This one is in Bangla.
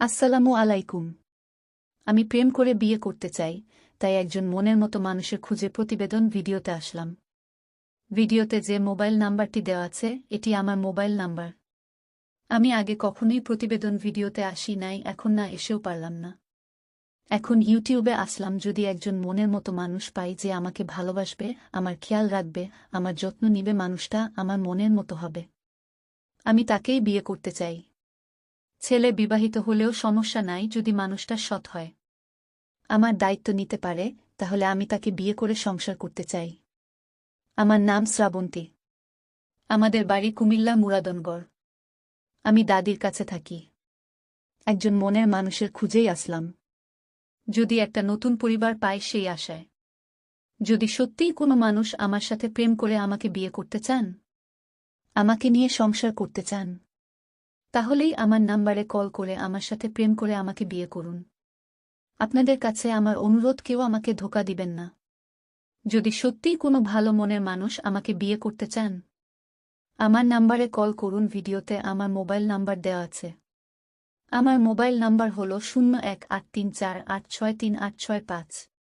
আসসালামু আলাইকুম। আমি প্রেম করে বিয়ে করতে চাই, তাই একজন মনের মতো মানুষের খুঁজে প্রতিবেদন ভিডিওতে আসলাম। ভিডিওতে যে মোবাইল নাম্বারটি দেওয়া আছে, এটি আমার মোবাইল নাম্বার। আমি আগে কখনোই প্রতিবেদন ভিডিওতে আসি নাই, এখন না এসেও পারলাম না। এখন ইউটিউবে আসলাম যদি একজন মনের মতো মানুষ পাই যে আমাকে ভালোবাসবে, আমার খেয়াল রাখবে, আমার যত্ন নিবে মানুষটা আমার মনের মতো হবে। আমি তাকেই বিয়ে করতে চাই। ছেলে বিবাহিত হলেও সমস্যা নাই যদি মানুষটা সৎ হয়। আমার দায়িত্ব নিতে পারে, তাহলে আমি তাকে বিয়ে করে সংসার করতে চাই। আমার নাম শ্রাবন্তী। আমাদের বাড়ি কুমিল্লা মুরাদনগড়। আমি দাদির কাছে থাকি। একজন মনের মানুষের খুঁজেই আসলাম। যদি একটা নতুন পরিবার পায় সেই আশায়। যদি সত্যিই কোনো মানুষ আমার সাথে প্রেম করে আমাকে বিয়ে করতে চান? আমাকে নিয়ে সংসার করতে চান? তাহলেই আমার নাম্বারে কল করে আমার সাথে প্রেম করে আমাকে বিয়ে করুন। আপনাদের কাছে আমার অনুরোধ, কেউ আমাকে ধোকা দিবেন না। যদি সত্যিই কোনো ভালো মনের মানুষ আমাকে বিয়ে করতে চান, আমার নাম্বারে কল করুন, ভিডিওতে আমার মোবাইল নাম্বার দেওয়া আছে। আমার মোবাইল নাম্বার হল শূন্য এক আট তিন চার আট ছয় তিন আট ছয় পাঁচ।